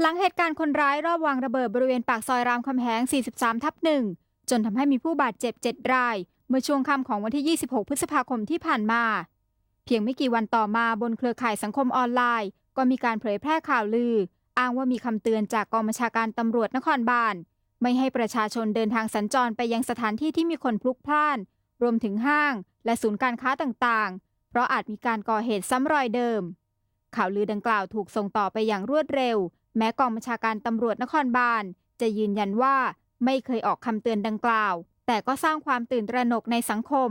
หลังเหตุการณ์คนร้ายรอบวางระเบิดบริเวณปากซอยรามคำแหง 43 ทับหนึ่งจนทำให้มีผู้บาดเจ็บ 7 ราย เมื่อช่วงค่ำของวันที่ 26 พฤษภาคมที่ผ่านมา เพียงไม่กี่วันต่อมาบนเครือข่ายสังคมออนไลน์ ก็มีการเผยแพร่ข่าวลือ อ้างว่ามีคำเตือนจากกองบัญชาการตำรวจนครบาล ไม่ให้ประชาชนเดินทางสัญจรไปยังสถานที่ที่มีคนพลุกพล่าน รวมถึงห้าง และศูนย์การค้าต่างๆ เพราะอาจมีการก่อเหตุซ้ำรอยเดิม ข่าวลือดังกล่าวถูกส่งต่อไปอย่างรวดเร็ว แม้กองบัญชาการตำรวจนครบาลจะยืนยันว่าไม่เคยออกคำเตือนดังกล่าว แต่ก็สร้างความตื่นตระหนกในสังคม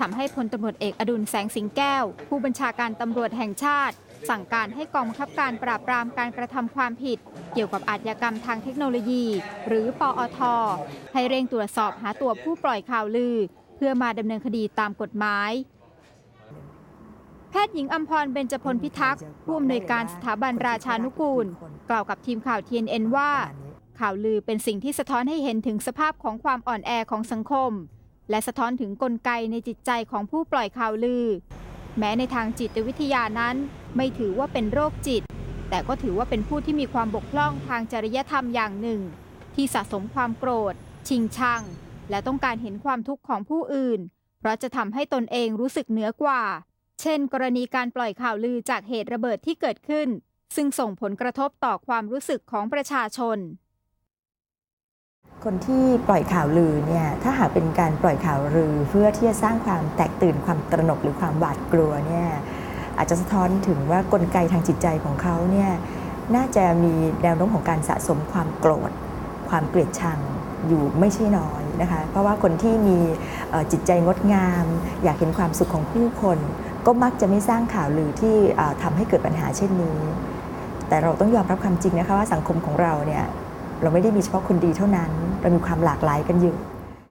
ทำให้พลตำรวจเอกอดุลแสงสิงแก้ว ผู้บัญชาการตำรวจแห่งชาติ สั่งการให้กองบังคับการปราบปรามการกระทำความผิด เกี่ยวกับอาชญากรรมทางเทคโนโลยี หรือปอท ให้เร่งตรวจสอบหาตัวผู้ปล่อยข่าวลือ เพื่อมาดำเนินคดีตามกฎหมาย แพทย์หญิงอัมพรเบญจพลพิทักษ์ผู้อำนวยการสถาบันราชานุกูล กล่าวกับทีมข่าว TNN ว่า ข่าวลือเป็นสิ่งที่สะท้อนให้เห็นถึงสภาพของความอ่อนแอของสังคม และสะท้อนถึงกลไกในจิตใจของผู้ปล่อยข่าวลือ แม้ในทางจิตวิทยานั้น ไม่ถือว่าเป็นโรคจิต แต่ก็ถือว่าเป็นผู้ที่มีความบกพร่องทางจริยธรรมอย่างหนึ่ง ที่สะสมความโกรธ ชิงชัง และต้องการเห็นความทุกข์ของผู้อื่น เพราะจะทำให้ตนเองรู้สึกเหนือกว่า เช่น กรณีการปล่อยข่าวลือจากเหตุระเบิดที่เกิดขึ้น ซึ่งส่งผลกระทบต่อความรู้สึกของประชาชน คนที่ปล่อยข่าวลือเนี่ยถ้าหากเป็นการปล่อยข่าวลือ เพื่อที่จะสร้างความแตกตื่นความตระหนกหรือความหวาดกลัวเนี่ยอาจจะสะท้อนถึงว่ากลไกทางจิตใจของเขาเนี่ยน่าจะมีแนวโน้มของการสะสมความโกรธ ความเกลียดชังอยู่ไม่ใช่น้อยนะคะ เพราะว่าคนที่มีจิตใจงดงาม อยากเห็นความสุขของผู้คน ก็มักจะไม่สร้างข่าวลือที่ทำให้เกิดปัญหาเช่นนี้ แต่เราต้องยอมรับความจริงนะคะว่าสังคมของเราเนี่ยเราไม่ได้มีเฉพาะคนดีเท่านั้น เรามีความหลากหลายกันอยู่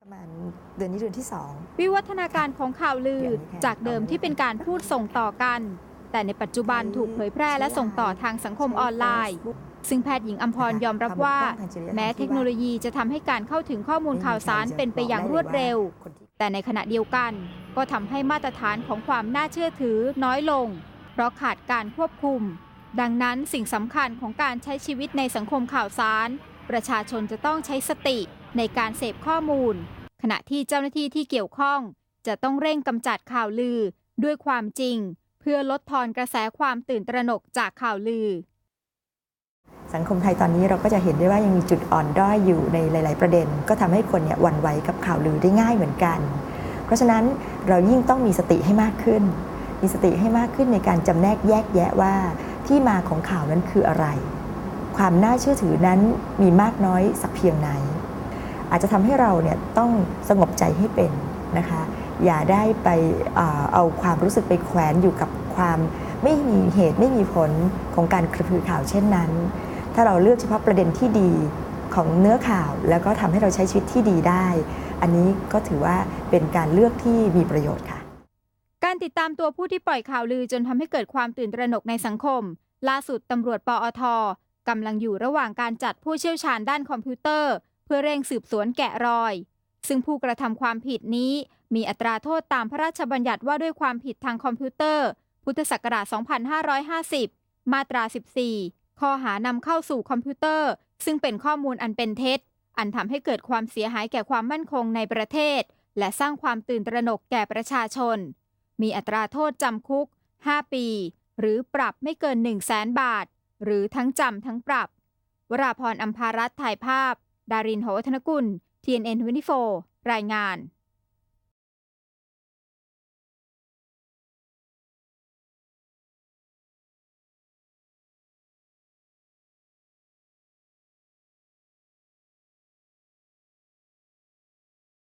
ประมาณเดือนนี้เดือนที่ 2 วิวัฒนาการของข่าวลือจากเดิมที่เป็นการพูดส่งต่อกัน แต่ในปัจจุบันถูกเผยแพร่และส่งต่อทางสังคมออนไลน์ ซึ่งแพทย์หญิงอัมพรยอมรับว่า แม้เทคโนโลยีจะทำให้การเข้าถึงข้อมูลข่าวสารเป็นไปอย่างรวดเร็ว แต่ในขณะเดียวกันก็ทำให้มาตรฐานของความน่าเชื่อถือน้อยลง เพราะขาดการควบคุม ดังนั้นสิ่งสำคัญของการใช้ชีวิตในสังคมข่าวสาร ประชาชนจะต้องใช้สติในการเสพข้อมูล ขณะที่เจ้าหน้าที่ที่เกี่ยวข้อง จะต้องเร่งกำจัดข่าวลือด้วยความจริง เพื่อลดทอนกระแสความตื่นตระหนกจากข่าวลือ สังคมไทยตอนนี้เราก็จะเห็นได้ว่ายังมีจุดอ่อนด้อยอยู่ในหลาย ๆ ประเด็น ก็ทำให้คนเนี่ยวันไหวกับข่าวลือได้ง่ายเหมือนกัน เพราะฉะนั้นเรายิ่งต้องมีสติให้มากขึ้น มีสติให้มากขึ้นในการจำแนกแยกแยะว่าที่มาของข่าวนั้นคืออะไร ความน่าเชื่อถือนั้นมีมากน้อยสักเพียงไหน อาจจะทำให้เราเนี่ยต้องสงบใจให้เป็นนะคะ อย่าได้ไปเอาความรู้สึกไปแขวนอยู่กับความไม่มีเหตุไม่มีผลของการกระพือข่าวเช่นนั้น ถ้าเราเลือกเฉพาะประเด็นที่ดีของเนื้อข่าว แล้วก็ทำให้เราใช้ชีวิตที่ดีได้ อันนี้ก็ถือว่าเป็นการเลือกที่มีประโยชน์ค่ะ การติดตามตัวผู้ที่ปล่อยข่าวลือจนทำให้เกิดความตื่นตระหนกในสังคม ล่าสุดตำรวจปอทกำลังอยู่ระหว่างการจัดผู้เชี่ยวชาญด้านคอมพิวเตอร์ เพื่อเร่งสืบสวนแกะรอย ซึ่งผู้กระทำความผิดนี้ มีอัตราโทษตามพระราชบัญญัติว่าด้วยความผิดทางคอมพิวเตอร์ พุทธศักราช 2550 มาตรา 14 ข้อหานำเข้าสู่คอมพิวเตอร์ ซึ่งเป็นข้อมูลอันเป็นเท็จ อันทำให้เกิดความเสียหายแก่ความมั่นคงในประเทศ และสร้างความตื่นตระหนกแก่ประชาชน มีอัตราโทษจำคุก 5 ปี หรือปรับไม่เกิน 1 0 0 0 0แสนบาท หรือทั้งจำทั้งปรับ วราพรอัมพารัตถ่ายภาพ ดารินโหวัฒนกุล TNN 24 รายงาน